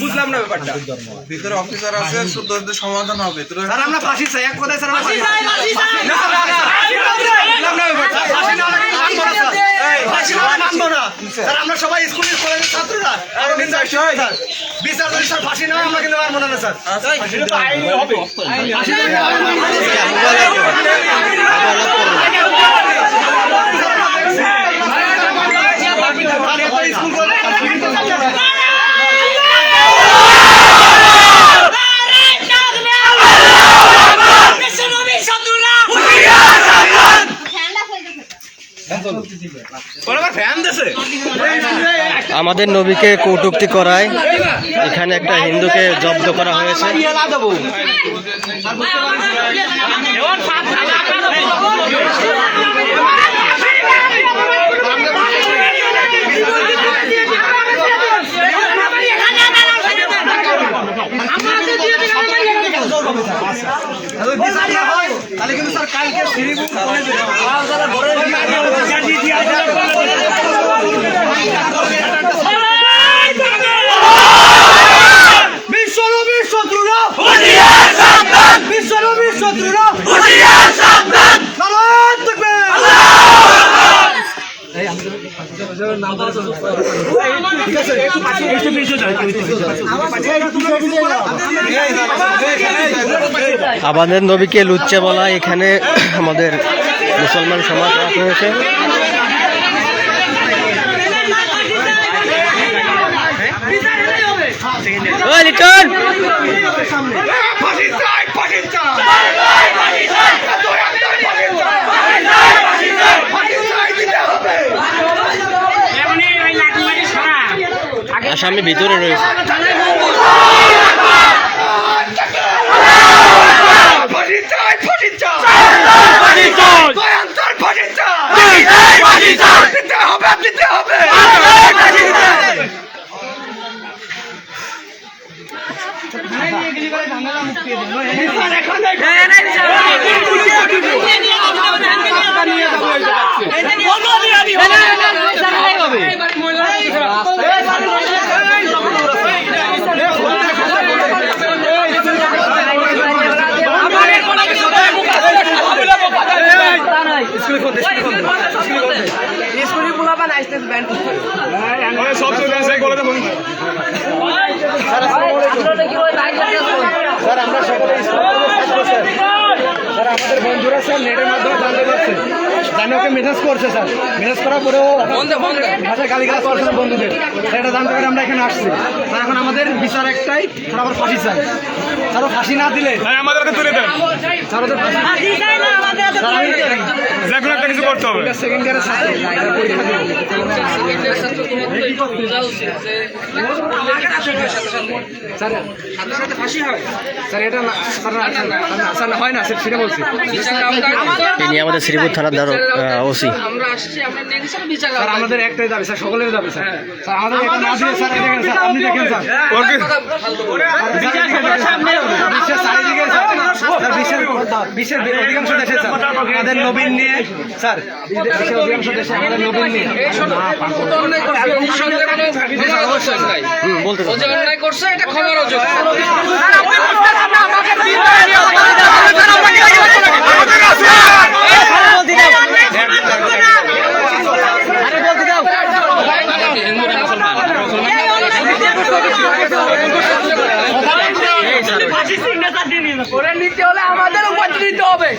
বুঝলাম না ব্যাপারটা ভিতরে অফিসার আছে তোদের সমাধান হবে স্যার আমরা ফাঁসি চাই এক কথায় স্যার না ব্যাপারটা মানবো না স্যার এই, ফাঁসি না হলে মানবো না স্যার আমরা সবাই স্কুলের কলেজের ছাত্ররা আমরা কিন্তু বিচার যদি স্যার ফাঁসি না হয় আমরা কিন্তু মানবো না স্যার স্কুল আমাদের নবীকে কৌটুক্তি করায় এখানে একটা হিন্দুকে জব্দ করা হয়েছে। বিচার না হয় তাহলে কিন্তু স্যার কালকে শত্রুরা বিশ্বনবীর শত্রুরা সালাত থাকবে আমাদের নবীকে লুচ্চে বলা এখানে আমাদের মুসলমান সমাজ লিটন! আসামি ভিতরে রয়েছে। স্যার আমরা সকলে স্কুলের ছাত্র স্যার স্যার আমাদের বন্ধুরা স্যার নেটের জানি ওকে মেসেজ করছে স্যার মেসেজ করার পরেও ভাষায় গালি গালাজ করছে না বন্ধুদের। এটা জানতে পারে আমরা এখানে আসছি। স্যার এখন আমাদের বিচার একটাই স্যার আবার ফাঁসি চাই। স্যার ফাঁসি না দিলে আমাদেরকে তুলে দেন। স্যার ওদের ফাঁসি যে কোনো একটা কিছু করতে হবে। সেকেন্ড ইয়ারের ছাত্র। হয় সেটা তিনি আমাদের শ্রীপুর থানার দ্বারা ওসি আমরা আসছি আমরা নেক্সট বিচার স্যার আমাদের একটাই দাবি স্যার সকলের দাবি স্যার। স্যার আমাদের এটা না দিয়ে স্যার দেখেন স্যার আপনি দেখেন স্যার। ওকে। বিশ্বের চারিদিকে স্যার বিশ্বের বিশ্বের অধিকাংশ দেশে স্যার আমাদের নবীন নিয়ে স্যার বিশ্বের অধিকাংশ দেশে আমাদের নবীন নিয়ে। বলতে অন্যায় করছে এটা ক্ষমার অযোগ্য।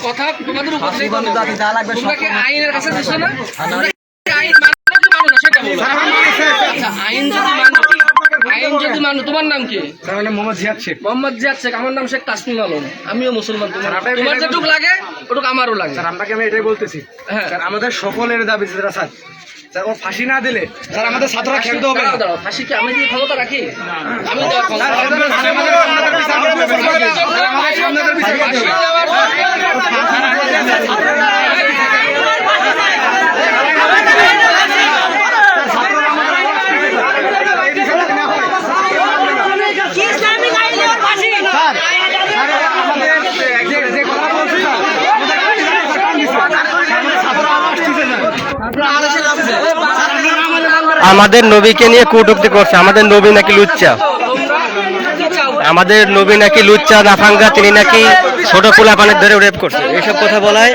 কথা তোমাদের উপর থেকে তোমরা কি আইনের কাছে আইন আইন যদি আইন যদি মানো তোমার নাম কি? স্যার মোহাম্মদ জিয়াদ শেখ। মোহাম্মদ জিয়াদ শেখ আমার নাম শেখ তাসমিম আলম। আমিও মুসলমান তোমার যেটুক লাগে ওটুক আমারও লাগে। স্যার আপনাকে আমি এটাই বলতেছি। হ্যাঁ। আমাদের সকলের দাবি যারা স্যার স্যার ও ফাঁসি না দিলে স্যার আমাদের ছাত্ররা খেলতে হবে দাঁড়াও, ফাঁসি কি আমি ক্ষমতা রাখি? আমি আমাদের- আমাদের বিচার করতে হবে। স্যার, আমাদের সামনের বিচার করতে হবে। স্যার, স্যার, আমাদের যে- যে কথা বলছি স্যার, আমাদের আমাদের নবীকে নিয়ে কটুক্তি করছে আমাদের নবী নাকি লুচ্চা। আমাদের নবী নাকি লুচ্চা নাফাঙ্গা তিনি নাকি ছোট পোলা পানের ধরে রেপ করছে। এইসব কথা বলায়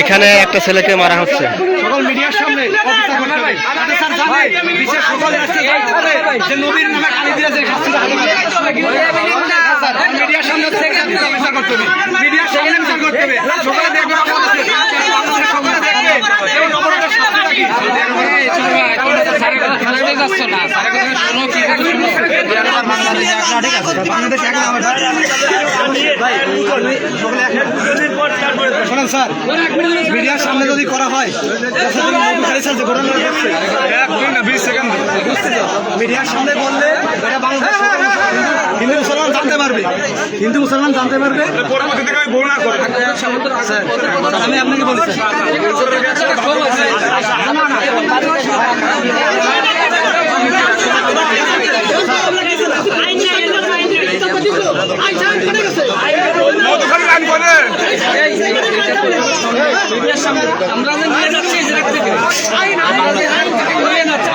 এখানে একটা ছেলেকে মারা হচ্ছে। সকল মিডিয়ার সামনে অফিসার করতে হবে যাতে স্যার জানে বিশ্বের সকল রাষ্ট্রে জানে যে নবীর নামে গালি দিয়েছে শাস্তি ভালো স্যার মিডিয়ার সামনে থেকে অফিসার করতে হবে মিডিয়ার সামনে বিচার করতে হবে সকলে দেখবে সকলে দেখবে এই অপরাধের শাস্তিটা কি বাংলাদেশ এক নামে শোনেন স্যার মিডিয়ার সামনে যদি করা হয় মিডিয়ার সামনে বললে এটা বাংলাদেশ হিন্দু মুসলমান জানতে পারবে। হিন্দু মুসলমান জানতে পারবে। আমি আপনাকে বলছি মধুখালী লাইন করে আমরা যে নিয়ে যাচ্ছি ইসরায়েল থেকে আমাদের আইন থেকে নিয়ে যাচ্ছে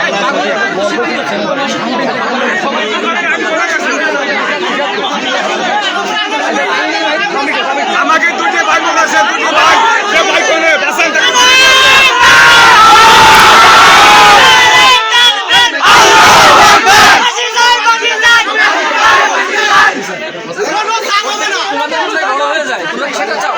আমাকে দুটি ভাই বোন আছে দুটি ভাই সে ভাই বোনে বাসান থেকে তোমাদের মাথায় বড় হয়ে যায় তোমরা কি সেটা চাও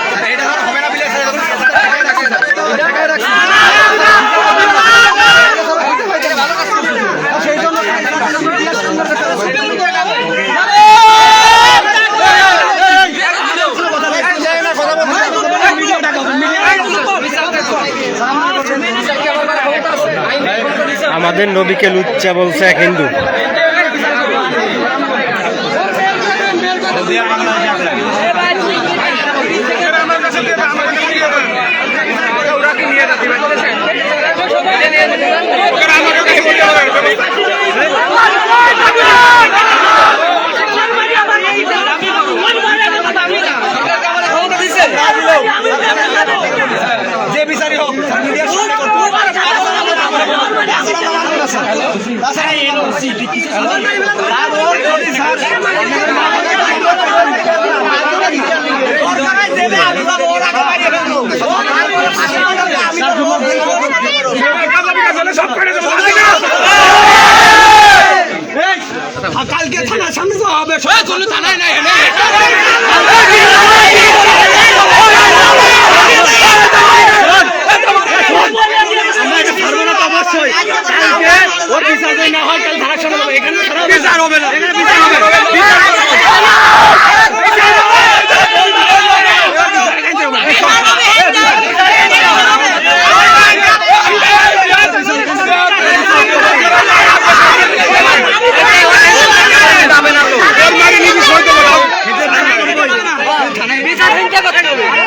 আমাদের নবীকে লুচ্চা বলছে এক হিন্দু। যে বিচারই হোক স্যার মিডিয়ার সামনে করতে হবে। কাজা বিকাশ হলে সব করে দেবো। কালকে থানার সামনে যাওয়া হবে আমরা এটা পারব না তো অবশ্যই কালকে ওর বিচার যদি না হয় কাল থানার সামনে যাব এখানে বিচার হবে না এখানে বিচার হবে বিচার ওর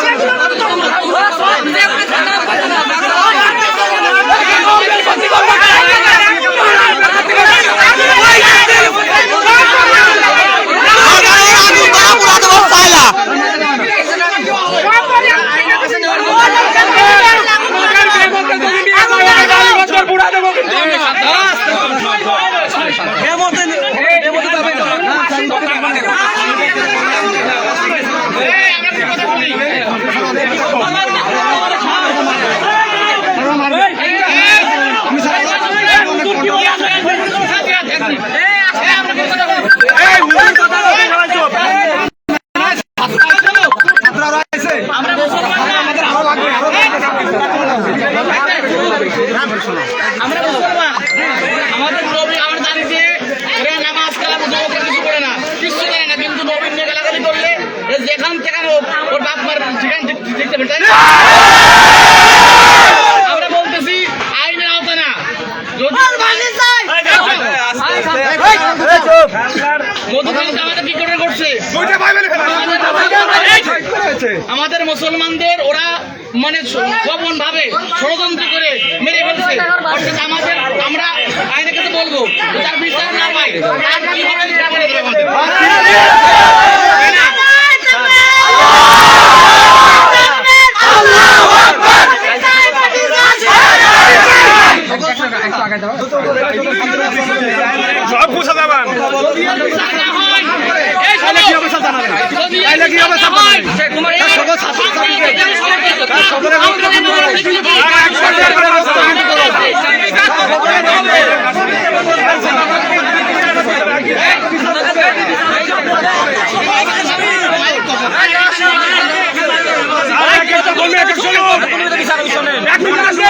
আমাদের কি করে করছে দুইটা ভাই মিলে ফেলা। আমাদের মুসলমানদের ওরা মানে গোপন ভাবে ষড়যন্ত্র করে মেরে ফেলছে। অর্থাৎ আমাদের আমরা আইনের কাছে বলব তার বিচার না পাই তার কি হবে বিচার করে দেবে আমাদের। তাই না? সব পোষা যাবান বিচার না হয়, এই শোনো, যদি এই বিচার না হয়, তোমার এই সাংবাদিকদের সমর্থিত, আমাদের মনোনয়ন একটা বলবে একটা শোনো এক মিনিট আসবে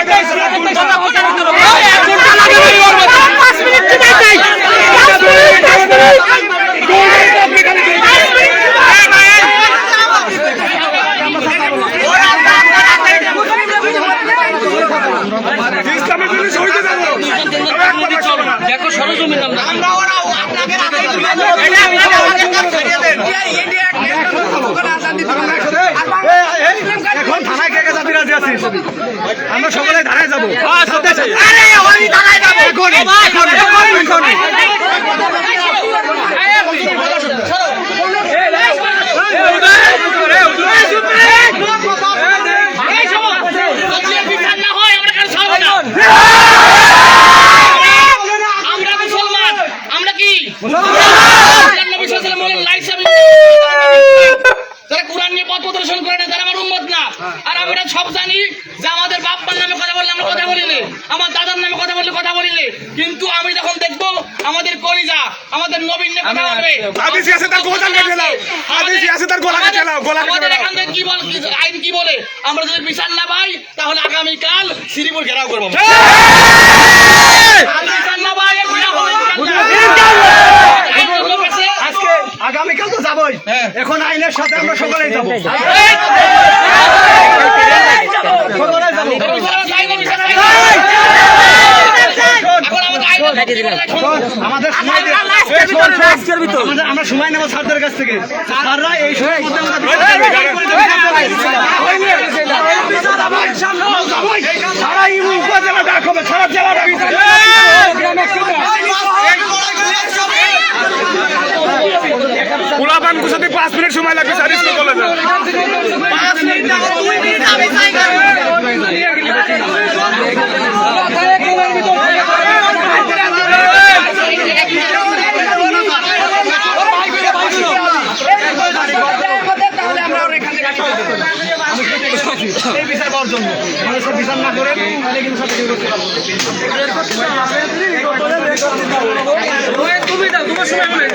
ইসলামের জন্য শহীদ যাব একটা ভাই শোনো না দেখো সরজমিন আমরা এখন থানায় কে কে যাত্রী রাজি আছিস আমরা সকলে ধারায় যাব এখন এখন এখন এই সময় যদি এর বিচার না হয় আমরা কেন সহব না আমরা মুসলমান আমরা কি আল্লাহর নবী সাল্লাল্লাহু আলাইহি ওয়াসাল্লাম বলেন, লাইসা বিল- যারা কোরআন নিয়ে পথ প্রদর্শন করে না তারা আমার উম্মত না আর আমরা সব জানি যে আমাদের বাপ্পার নামে কথা বললে আমরা কথা বলিনি দাদার নামে কথা বললে কথা বলিনি কিন্তু আমি যখন দেখব আমাদের কলিজা আমাদের নবীন কথা বলবে হাদিসে আছে তার গোলাকে কেটে দাও। হাদিসে আছে তার গোলাকে কেটে দাও, গোলাকে কেটে দাও। এখান কি বল আইন কি বলে আমরা যদি বিচার না পাই তাহলে আগামীকাল শ্রীপুর ঘেরাও করব। আজকে আগামীকাল তো যাবোই এখন আইনের সাথে আমরা সকলেই যাব সকলে যাব এর বিচার আছে, আইনের বিচার আছে। এখন আমাদের আইনের কি বলে শোনো। আমাদের শোন। আমাদের- আমরা সময় নেব স্যারদের কাছ থেকে স্যাররা এই সময়ের মধ্যে সারা উপজেলা ডাক হবে সারা জেলা ডাক হবে। গুছাতে পাঁচ মিনিট সময় লাগবে স্যার স্কুল কলেজে এই তুমি দাও তোমার সময় হবে